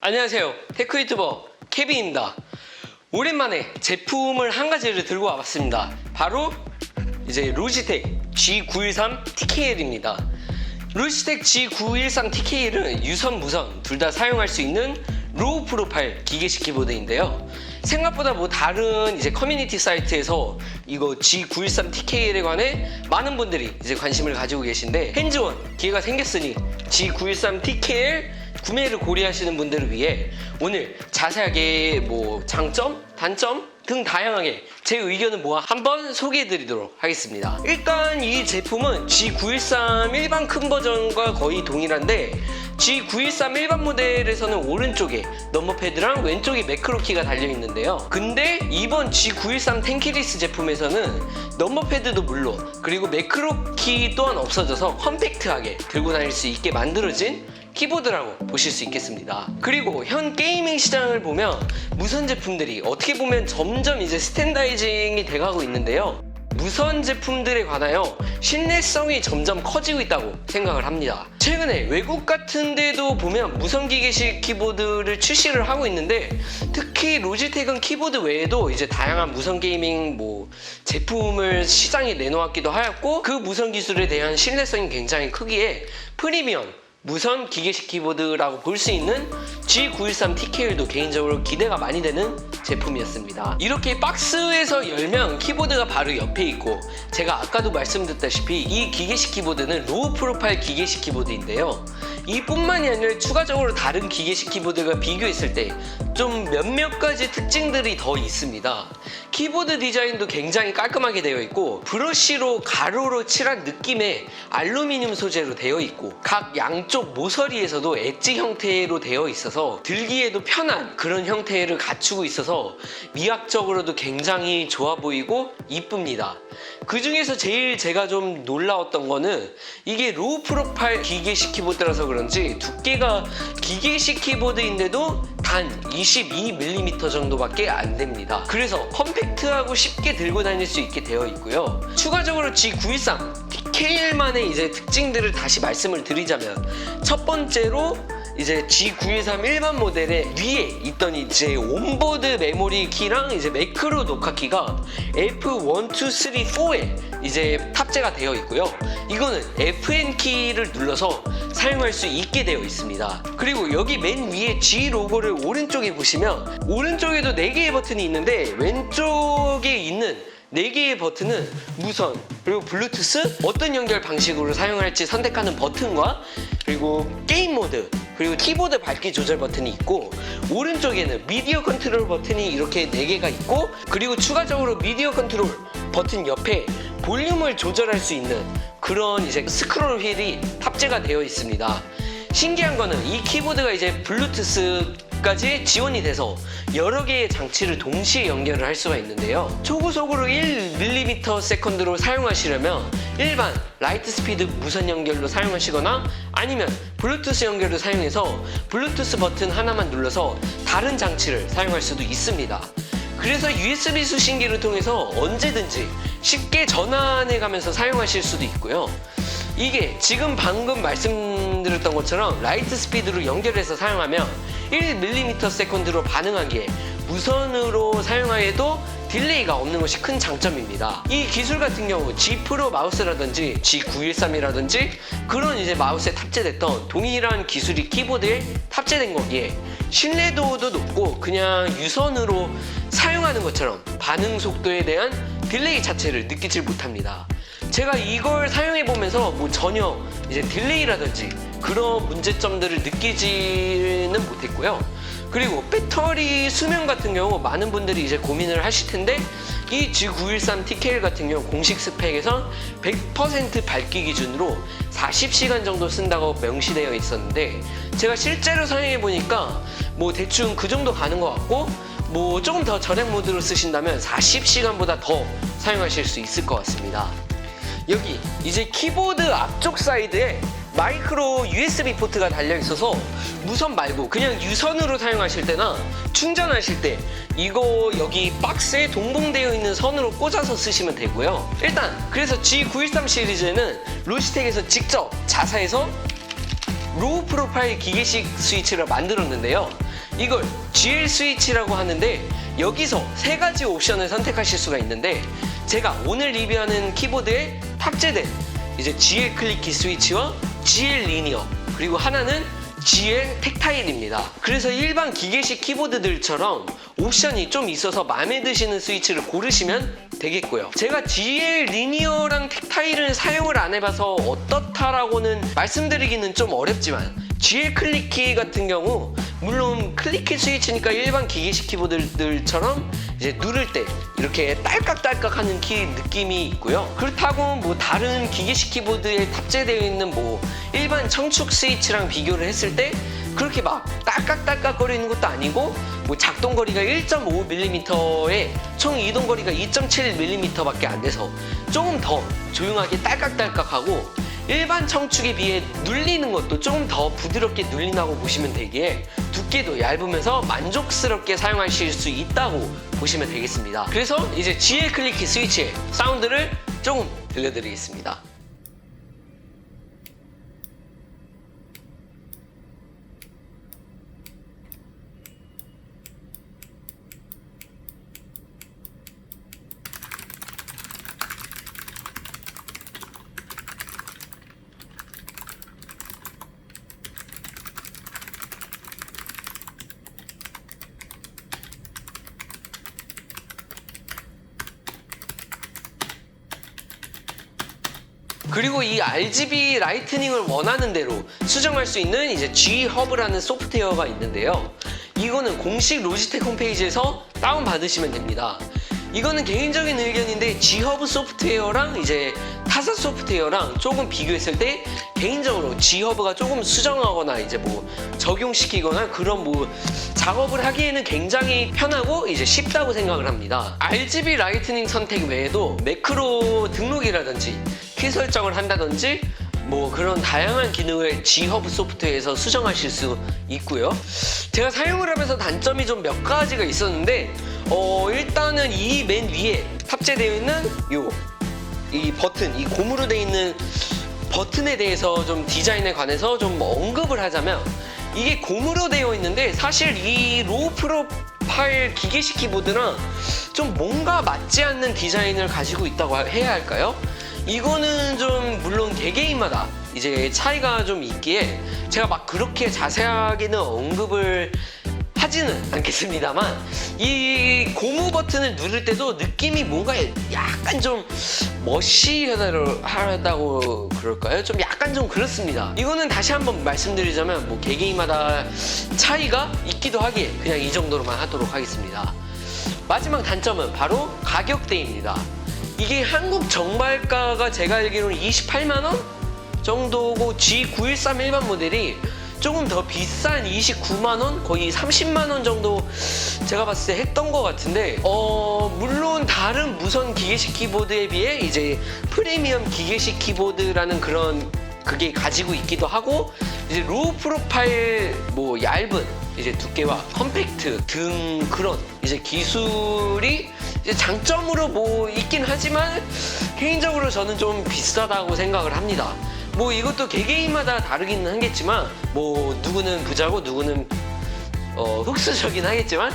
안녕하세요. 테크 유튜버 케빈입니다. 오랜만에 제품을 한 가지를 들고 와봤습니다. 바로 이제 로지텍 G913 TKL입니다. 로지텍 G913 TKL은 유선, 무선 둘 다 사용할 수 있는 로우 프로파일 기계식 키보드인데요. 생각보다 뭐 다른 이제 커뮤니티 사이트에서 이거 G913 TKL에 관해 많은 분들이 이제 관심을 가지고 계신데 핸즈원 기회가 생겼으니 G913 TKL 구매를 고려하시는 분들을 위해 오늘 자세하게 뭐 장점, 단점 등 다양하게 제 의견을 모아 한번 소개해 드리도록 하겠습니다. 일단 이 제품은 G913 일반 큰 버전과 거의 동일한데 G913 일반 모델에서는 오른쪽에 넘버 패드랑 왼쪽에 매크로 키가 달려 있는데요. 근데 이번 G913 텐키리스 제품에서는 넘버 패드도 물론 그리고 매크로 키 또한 없어져서 컴팩트하게 들고 다닐 수 있게 만들어진 키보드라고 보실 수 있겠습니다. 그리고 현 게이밍 시장을 보면 무선 제품들이 어떻게 보면 점점 이제 스탠다이징이 돼가고 있는데요. 무선 제품들에 관하여 신뢰성이 점점 커지고 있다고 생각을 합니다. 최근에 외국 같은 데도 보면 무선 기계식 키보드를 출시를 하고 있는데 특히 로지텍은 키보드 외에도 이제 다양한 무선 게이밍 뭐 제품을 시장에 내놓았기도 하였고 그 무선 기술에 대한 신뢰성이 굉장히 크기에 프리미엄 무선 기계식 키보드라고 볼 수 있는 G913 TKL도 개인적으로 기대가 많이 되는 제품이었습니다. 이렇게 박스에서 열면 키보드가 바로 옆에 있고 제가 아까도 말씀드렸다시피 이 기계식 키보드는 로우 프로파일 기계식 키보드인데요. 이뿐만이 아니라 추가적으로 다른 기계식 키보드가 비교했을 때 좀 몇몇 가지 특징들이 더 있습니다. 키보드 디자인도 굉장히 깔끔하게 되어 있고 브러쉬로 가로로 칠한 느낌의 알루미늄 소재로 되어 있고 각 양쪽 모서리에서도 엣지 형태로 되어 있어서 들기에도 편한 그런 형태를 갖추고 있어서 미학적으로도 굉장히 좋아 보이고 이쁩니다. 그 중에서 제일 제가 좀 놀라웠던 거는 이게 로우 프로파일 기계식 키보드라서 그런지 두께가 기계식 키보드인데도 단 22mm 정도밖에 안 됩니다. 그래서 컴팩트하고 쉽게 들고 다닐 수 있게 되어 있고요. 추가적으로 G913 TKL만의 이제 특징들을 다시 말씀을 드리자면 첫 번째로 이제 G913 일반 모델의 위에 있던 이제 온보드 메모리 키랑 이제 매크로 녹화 키가 F1, 2, 3, 4에 이제 탑재가 되어 있고요. 이거는 FN 키를 눌러서 사용할 수 있게 되어 있습니다. 그리고 여기 맨 위에 G 로고를 오른쪽에 보시면 오른쪽에도 4개의 버튼이 있는데 왼쪽에 있는 4개의 버튼은 무선 그리고 블루투스 어떤 연결 방식으로 사용할지 선택하는 버튼과 그리고 게임 모드 그리고 키보드 밝기 조절 버튼이 있고 오른쪽에는 미디어 컨트롤 버튼이 이렇게 4개가 있고 그리고 추가적으로 미디어 컨트롤 버튼 옆에 볼륨을 조절할 수 있는 그런 이제 스크롤 휠이 탑재가 되어 있습니다. 신기한 거는 이 키보드가 이제 블루투스 까지 지원이 돼서 여러 개의 장치를 동시에 연결을 할 수가 있는데요. 초고속으로 1mm 세컨드로 사용하시려면 일반 라이트 스피드 무선 연결로 사용하시거나 아니면 블루투스 연결로 사용해서 블루투스 버튼 하나만 눌러서 다른 장치를 사용할 수도 있습니다. 그래서 USB 수신기를 통해서 언제든지 쉽게 전환해 가면서 사용하실 수도 있고요. 이게 지금 방금 말씀 드렸던 것처럼 라이트 스피드로 연결해서 사용하면 1mm 세컨드로 반응하기에 무선으로 사용하에도 딜레이가 없는 것이 큰 장점입니다. 이 기술 같은 경우 G 프로 마우스라든지 G913이라든지 그런 이제 마우스에 탑재됐던 동일한 기술이 키보드에 탑재된 거기에 신뢰도도 높고 그냥 유선으로 사용하는 것처럼 반응 속도에 대한 딜레이 자체를 느끼질 못합니다. 제가 이걸 사용해 보면서 뭐 전혀 이제 딜레이라든지 그런 문제점들을 느끼지는 못했고요. 그리고 배터리 수명 같은 경우 많은 분들이 이제 고민을 하실 텐데 이 G913 TKL 같은 경우 공식 스펙에선 100% 밝기 기준으로 40시간 정도 쓴다고 명시되어 있었는데 제가 실제로 사용해 보니까 뭐 대충 그 정도 가는 것 같고 뭐 조금 더 절약 모드로 쓰신다면 40시간보다 더 사용하실 수 있을 것 같습니다. 여기 이제 키보드 앞쪽 사이드에 마이크로 USB 포트가 달려 있어서 무선 말고 그냥 유선으로 사용하실 때나 충전하실 때 이거 여기 박스에 동봉되어 있는 선으로 꽂아서 쓰시면 되고요. 일단 그래서 G913 시리즈는 로시텍에서 직접 자사에서 로우 프로파일 기계식 스위치를 만들었는데요. 이걸 GL 스위치라고 하는데 여기서 세 가지 옵션을 선택하실 수가 있는데 제가 오늘 리뷰하는 키보드에 탑재된 이제 GL 클릭키 스위치와 GL 리니어 그리고 하나는 GL 텍타일입니다. 그래서 일반 기계식 키보드들처럼 옵션이 좀 있어서 마음에 드시는 스위치를 고르시면 되겠고요. 제가 GL 리니어랑 텍타일은 사용을 안 해봐서 어떻다라고는 말씀드리기는 좀 어렵지만 GL 클릭키 같은 경우 물론 클릭키 스위치니까 일반 기계식 키보드들처럼 이제 누를 때 이렇게 딸깍딸깍 하는 키 느낌이 있고요. 그렇다고 뭐 다른 기계식 키보드에 탑재되어 있는 뭐 일반 청축 스위치랑 비교를 했을 때 그렇게 막 딸깍딸깍 거리는 것도 아니고 뭐 작동 거리가 1.5mm에 총 이동 거리가 2.7mm밖에 안 돼서 조금 더 조용하게 딸깍딸깍하고 일반 청축에 비해 눌리는 것도 조금 더 부드럽게 눌린다고 보시면 되기에 두께도 얇으면서 만족스럽게 사용하실 수 있다고 보시면 되겠습니다. 그래서 이제 GL 클릭키 스위치의 사운드를 조금 들려드리겠습니다. 그리고 이 RGB 라이트닝을 원하는 대로 수정할 수 있는 이제 G 허브라는 소프트웨어가 있는데요. 이거는 공식 로지텍 홈페이지에서 다운 받으시면 됩니다. 이거는 개인적인 의견인데 G 허브 소프트웨어랑 이제 타사 소프트웨어랑 조금 비교했을 때 개인적으로 G 허브가 조금 수정하거나 이제 뭐 적용시키거나 그런 뭐 작업을 하기에는 굉장히 편하고 이제 쉽다고 생각을 합니다. RGB 라이트닝 선택 외에도 매크로 등록이라든지 키 설정을 한다든지 뭐 그런 다양한 기능을 G허브 소프트웨어에서 수정하실 수 있고요. 제가 사용을 하면서 단점이 좀 몇 가지가 있었는데 어 일단은 이 맨 위에 탑재되어 있는 요 이 버튼, 이 고무로 되어 있는 버튼에 대해서 좀 디자인에 관해서 좀 언급을 하자면 이게 고무로 되어 있는데 사실 이 로우 프로파일 기계식 키보드랑 좀 뭔가 맞지 않는 디자인을 가지고 있다고 해야 할까요? 이거는 좀 물론 개개인마다 이제 차이가 좀 있기에 제가 막 그렇게 자세하게는 언급을 하지는 않겠습니다만 이 고무 버튼을 누를 때도 느낌이 뭔가 약간 좀 머시하다고 그럴까요? 좀 약간 좀 그렇습니다. 이거는 다시 한번 말씀드리자면 뭐 개개인마다 차이가 있기도 하기에 그냥 이 정도로만 하도록 하겠습니다. 마지막 단점은 바로 가격대입니다. 이게 한국 정발가가 제가 알기로는 28만 원 정도고 G913 일반 모델이 조금 더 비싼 29만 원 거의 30만 원 정도 제가 봤을 때 했던 것 같은데 어 물론 다른 무선 기계식 키보드에 비해 이제 프리미엄 기계식 키보드라는 그런 그게 가지고 있기도 하고 이제 로우 프로파일 뭐 얇은 이제 두께와 컴팩트 등 그런 이제 기술이 장점으로 뭐 있긴 하지만 개인적으로 저는 좀 비싸다고 생각을 합니다. 뭐 이것도 개개인마다 다르기는 하겠지만 뭐 누구는 부자고 누구는 어, 흑수저긴 하겠지만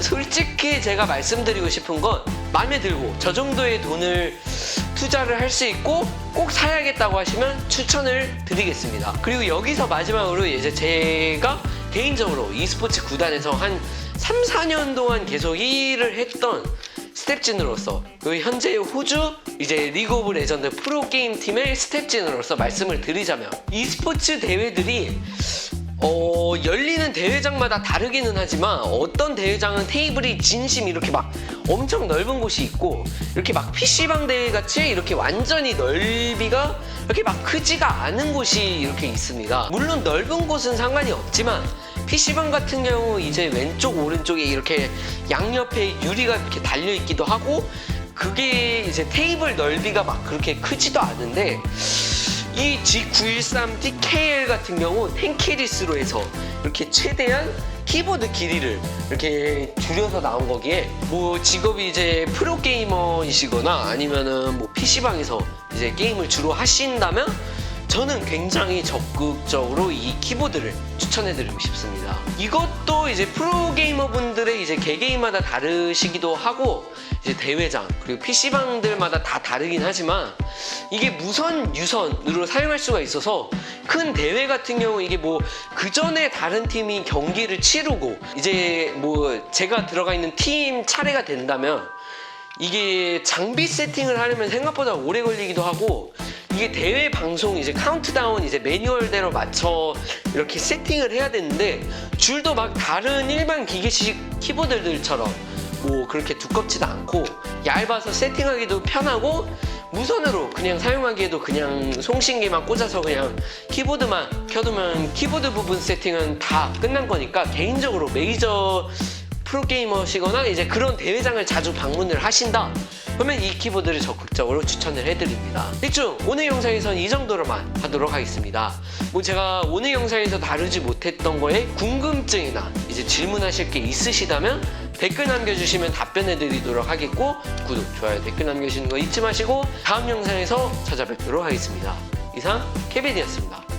솔직히 제가 말씀드리고 싶은 건 마음에 들고 저 정도의 돈을 투자를 할 수 있고 꼭 사야겠다고 하시면 추천을 드리겠습니다. 그리고 여기서 마지막으로 이제 제가 개인적으로 e스포츠 구단에서 한 3, 4년 동안 계속 일을 했던 스텝진으로서 그 현재 호주 이제 리그 오브 레전드 프로 게임 팀의 스텝진으로서 말씀을 드리자면 e스포츠 대회들이 어, 열리는 대회장마다 다르기는 하지만 어떤 대회장은 테이블이 진심 이렇게 막 엄청 넓은 곳이 있고 이렇게 막 PC방 대회 같이 이렇게 완전히 넓이가 이렇게 막 크지가 않은 곳이 이렇게 있습니다. 물론 넓은 곳은 상관이 없지만 PC방 같은 경우 이제 왼쪽 오른쪽에 이렇게 양옆에 유리가 이렇게 달려 있기도 하고 그게 이제 테이블 넓이가 막 그렇게 크지도 않은데 이 G913 TKL 같은 경우 10캐리스로 해서 이렇게 최대한 키보드 길이를 이렇게 줄여서 나온 거기에 뭐 직업이 이제 프로게이머이시거나 아니면은 뭐 PC방에서 이제 게임을 주로 하신다면 저는 굉장히 적극적으로 이 키보드를 추천해드리고 싶습니다. 이것도 이제 프로게이머 분들의 이제 개개인마다 다르시기도 하고 이제 대회장 그리고 PC방들마다 다 다르긴 하지만 이게 무선 유선으로 사용할 수가 있어서 큰 대회 같은 경우 이게 뭐 그 전에 다른 팀이 경기를 치르고 이제 뭐 제가 들어가 있는 팀 차례가 된다면 이게 장비 세팅을 하려면 생각보다 오래 걸리기도 하고 이게 대회 방송 이제 카운트다운 이제 매뉴얼대로 맞춰 이렇게 세팅을 해야 되는데 줄도 막 다른 일반 기계식 키보드들처럼 뭐 그렇게 두껍지도 않고 얇아서 세팅하기도 편하고 무선으로 그냥 사용하기에도 그냥 송신기만 꽂아서 그냥 키보드만 켜두면 키보드 부분 세팅은 다 끝난 거니까 개인적으로 메이저 프로게이머시거나 이제 그런 대회장을 자주 방문을 하신다 그러면 이 키보드를 적극적으로 추천을 해드립니다. 일중 오늘 영상에서는 이 정도로만 하도록 하겠습니다. 뭐 제가 오늘 영상에서 다루지 못했던 거에 궁금증이나 이제 질문하실 게 있으시다면 댓글 남겨주시면 답변해드리도록 하겠고 구독, 좋아요, 댓글 남겨주시는 거 잊지 마시고 다음 영상에서 찾아뵙도록 하겠습니다. 이상 케빈이었습니다